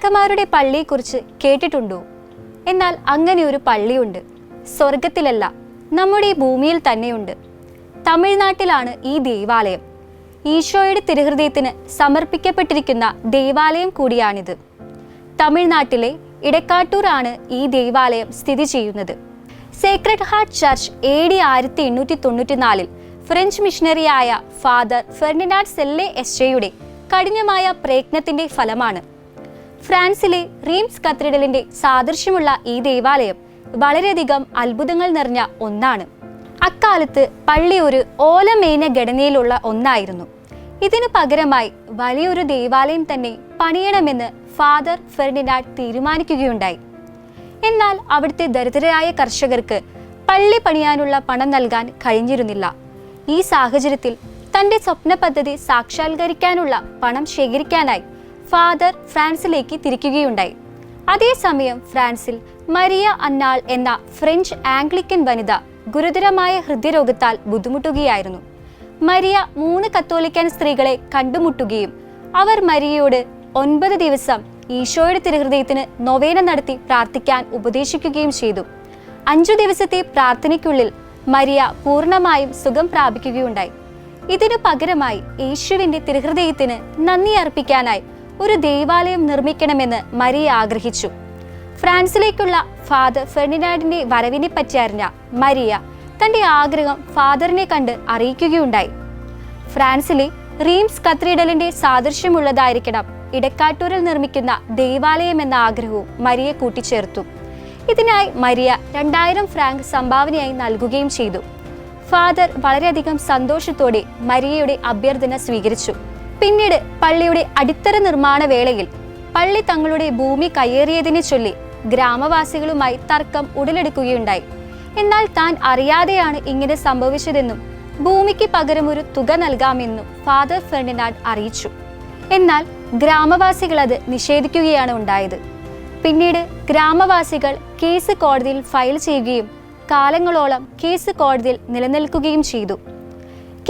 മാലാഖമാരുടെ പള്ളിയെക്കുറിച്ച് കേട്ടിട്ടുണ്ടോ? എന്നാൽ അങ്ങനെ ഒരു പള്ളിയുണ്ട്. സ്വർഗത്തിലല്ല നമ്മുടെ ഭൂമിയിൽ തന്നെയുണ്ട്. തമിഴ്നാട്ടിലാണ് ഈ ദേവാലയം. ഈശോയുടെ തിരുഹൃദയത്തിന് സമർപ്പിക്കപ്പെട്ടിരിക്കുന്ന ദേവാലയം കൂടിയാണിത്. തമിഴ്നാട്ടിലെ ഇടക്കാട്ടൂരാണ് ഈ ദേവാലയം സ്ഥിതി ചെയ്യുന്നത്. Sacred heart church A D ആയിരത്തി എണ്ണൂറ്റി തൊണ്ണൂറ്റിനാലിൽ ഫ്രഞ്ച് മിഷണറിയായ ഫാദർ ഫെർണിനാഡ് സെല്ലെ എസ് എസ്ചയുടെ കഠിനമായ പ്രയത്നത്തിന്റെ ഫലമാണ്. ഫ്രാൻസിലെ റീംസ് കത്തീഡ്രലിന്റെ സാദൃശ്യമുള്ള ഈ ദേവാലയം വളരെയധികം അത്ഭുതങ്ങൾ നിറഞ്ഞ ഒന്നാണ്. അക്കാലത്ത് പള്ളി ഒരു ഓലമേന ഘടനയിലുള്ള ഒന്നായിരുന്നു. ഇതിനു പകരമായി വലിയൊരു ദേവാലയം തന്നെ പണിയണമെന്ന് ഫാദർ ഫെർഡിനാഡ് തീരുമാനിക്കുകയുണ്ടായി. എന്നാൽ അവിടുത്തെ ദരിദ്രരായ കർഷകർക്ക് പള്ളി പണിയാനുള്ള പണം നൽകാൻ കഴിഞ്ഞിരുന്നില്ല. ഈ സാഹചര്യത്തിൽ തന്റെ സ്വപ്ന പദ്ധതി സാക്ഷാത്കരിക്കാനുള്ള പണം ശേഖരിക്കാനായി ഫാദർ ഫ്രാൻസിലേക്ക് തിരിക്കുകയുണ്ടായി. അതേസമയം ഫ്രാൻസിൽ മരിയ അന്നാൾ എന്ന ഫ്രഞ്ച് ആംഗ്ലിക്കൻ വനിത ഗുരുതരമായ ഹൃദയരോഗത്താൽ ബുദ്ധിമുട്ടുകയായിരുന്നു. മരിയ മൂന്ന് കത്തോലിക്കൻ സ്ത്രീകളെ കണ്ടുമുട്ടുകയും അവർ മരിയയോട് ഒൻപത് ദിവസം ഈശോയുടെ തിരുഹൃദയത്തിന് നൊവേന നടത്തി പ്രാർത്ഥിക്കാൻ ഉപദേശിക്കുകയും ചെയ്തു. അഞ്ചു ദിവസത്തെ പ്രാർത്ഥനയ്ക്കുള്ളിൽ മരിയ പൂർണമായും സുഖം പ്രാപിക്കുകയുണ്ടായി. ഇതിനു പകരമായി യേശുവിന്റെ തിരുഹൃദയത്തിന് നന്ദി അർപ്പിക്കാനായി ഒരു ദേവാലയം നിർമ്മിക്കണമെന്ന് മരിയ ആഗ്രഹിച്ചു. ഫ്രാൻസിലേക്കുള്ള ഫാദർ ഫെർണിനാഡിന്റെ വരവിനെ പറ്റി അറിഞ്ഞ മരിയ തന്റെ ആഗ്രഹം ഫാദറിനെ കണ്ട് അറിയിക്കുകയുണ്ടായി. ഫ്രാൻസിലെ റീംസ് കത്തീഡലിന്റെ സാദൃശ്യമുള്ളതായിരിക്കണം ഇടക്കാട്ടൂരിൽ നിർമ്മിക്കുന്ന ദേവാലയം എന്ന ആഗ്രഹവും മരിയെ കൂട്ടിച്ചേർത്തു. ഇതിനായി മരിയ രണ്ടായിരം ഫ്രാങ്ക് സംഭാവനയായി നൽകുകയും ചെയ്തു. ഫാദർ വളരെയധികം സന്തോഷത്തോടെ മരിയയുടെ അഭ്യർത്ഥന സ്വീകരിച്ചു. പിന്നീട് പള്ളിയുടെ അടിത്തറ നിർമ്മാണ വേളയിൽ പള്ളി തങ്ങളുടെ ഭൂമി കയ്യേറിയതിനെ ചൊല്ലി ഗ്രാമവാസികളുമായി തർക്കം ഉടലെടുക്കുകയുണ്ടായി. എന്നാൽ താൻ അറിയാതെയാണ് ഇങ്ങനെ സംഭവിച്ചതെന്നും ഭൂമിക്ക് പകരം ഒരു തുക നൽകാമെന്നും ഫാദർ ഫെർണിനാഡ് അറിയിച്ചു. എന്നാൽ ഗ്രാമവാസികൾ അത് നിഷേധിക്കുകയാണ് ഉണ്ടായത്. പിന്നീട് ഗ്രാമവാസികൾ കേസ് കോടതിയിൽ ഫയൽ ചെയ്യുകയും കാലങ്ങളോളം കേസ് കോടതിയിൽ നിലനിൽക്കുകയും ചെയ്തു.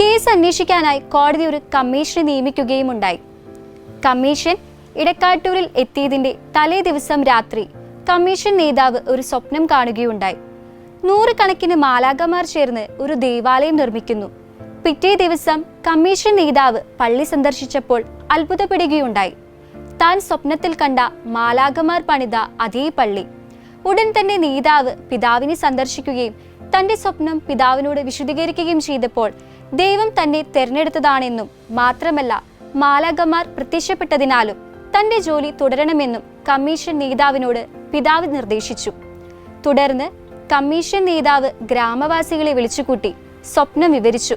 കേസ് അന്വേഷിക്കാനായി കോടതി ഒരു കമ്മീഷനെ നിയമിക്കുകയും ഉണ്ടായി കമ്മീഷൻ ഇടക്കാട്ടൂരിൽ എത്തിയതിന്റെ തലേ ദിവസം രാത്രി കമ്മീഷൻ നേതാവ് ഒരു സ്വപ്നം കാണുകയുണ്ടായി. നൂറുകണക്കിന് മാലാകമാർ ചേർന്ന് ഒരു ദേവാലയം നിർമ്മിക്കുന്നു. പിറ്റേ ദിവസം കമ്മീഷൻ നേതാവ് പള്ളി സന്ദർശിച്ചപ്പോൾ അത്ഭുതപ്പെടുകയുണ്ടായി. താൻ സ്വപ്നത്തിൽ കണ്ട മാലാകമാർ പണിത അതേ പള്ളി. ഉടൻ തന്നെ നേതാവ് പിതാവിനെ സന്ദർശിക്കുകയും തന്റെ സ്വപ്നം പിതാവിനോട് വിശദീകരിക്കുകയും ചെയ്തപ്പോൾ ദൈവം തന്നെ തെരഞ്ഞെടുത്തതാണെന്നും മാത്രമല്ല മാലാകമാർ പ്രത്യക്ഷപ്പെട്ടതിനാലും തന്റെ ജോലി തുടരണമെന്നും കമ്മീഷൻ നേതാവിനോട് പിതാവ് നിർദ്ദേശിച്ചു. തുടർന്ന് കമ്മീഷൻ നേതാവ് ഗ്രാമവാസികളെ വിളിച്ചുകൂട്ടി സ്വപ്നം വിവരിച്ചു.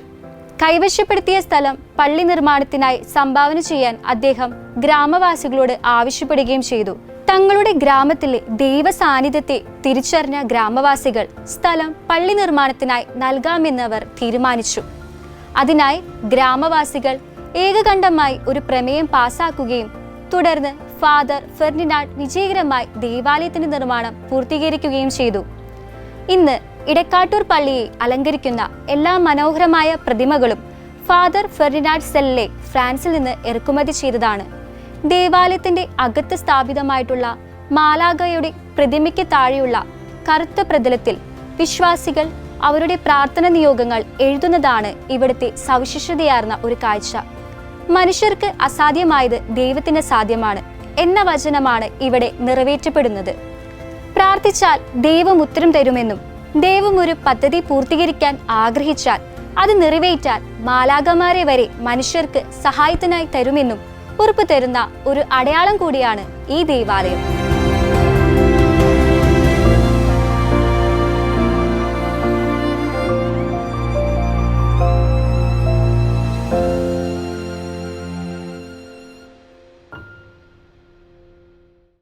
കൈവശപ്പെടുത്തിയ സ്ഥലം പള്ളി നിർമ്മാണത്തിനായി സംഭാവന ചെയ്യാൻ അദ്ദേഹം ഗ്രാമവാസികളോട് ആവശ്യപ്പെടുകയും ചെയ്തു. തങ്ങളുടെ ഗ്രാമത്തിലെ ദൈവ സാന്നിധ്യത്തെ തിരിച്ചറിഞ്ഞ ഗ്രാമവാസികൾ സ്ഥലം പള്ളി നിർമ്മാണത്തിനായി നൽകാമെന്നവർ തീരുമാനിച്ചു. അതിനായി ഗ്രാമവാസികൾ ഏകകണ്ഠമായി ഒരു പ്രമേയം പാസാക്കുകയും തുടർന്ന് ഫാദർ ഫെർണിനാഡ് വിജയകരമായി ദേവാലയത്തിന്റെ നിർമ്മാണം പൂർത്തീകരിക്കുകയും ചെയ്തു. ഇന്ന് ഇടക്കാട്ടൂർ പള്ളിയെ അലങ്കരിക്കുന്ന എല്ലാ മനോഹരമായ പ്രതിമകളും ഫാദർ ഫെർണിനാഡ് സെല്ലെ ഫ്രാൻസിൽ നിന്ന് ഇറക്കുമതി ചെയ്തതാണ്. ദേവാലയത്തിന്റെ അകത്ത് സ്ഥാപിതമായിട്ടുള്ള മാലാഗയുടെ പ്രതിമയ്ക്ക് താഴെയുള്ള കറുത്ത പ്രതലത്തിൽ വിശ്വാസികൾ അവരുടെ പ്രാർത്ഥന നിയോഗങ്ങൾ എഴുതുന്നതാണ് ഇവിടുത്തെ സവിശേഷതയാർന്ന ഒരു കാഴ്ച. മനുഷ്യർക്ക് അസാധ്യമായത് ദൈവത്തിന് സാധ്യമാണ് എന്ന വചനമാണ് ഇവിടെ നിറവേറ്റപ്പെടുന്നത്. പ്രാർത്ഥിച്ചാൽ ദൈവം ഉത്തരം തരുമെന്നും ദൈവം ഒരു പദ്ധതി പൂർത്തീകരിക്കാൻ ആഗ്രഹിച്ചാൽ അത് നിറവേറ്റാൻ മാലാകമാരെ വരെ മനുഷ്യർക്ക് സഹായത്തിനായി തരുമെന്നും ഉറപ്പു തരുന്ന ഒരു അടയാളം കൂടിയാണ് ഈ ദേവാലയം.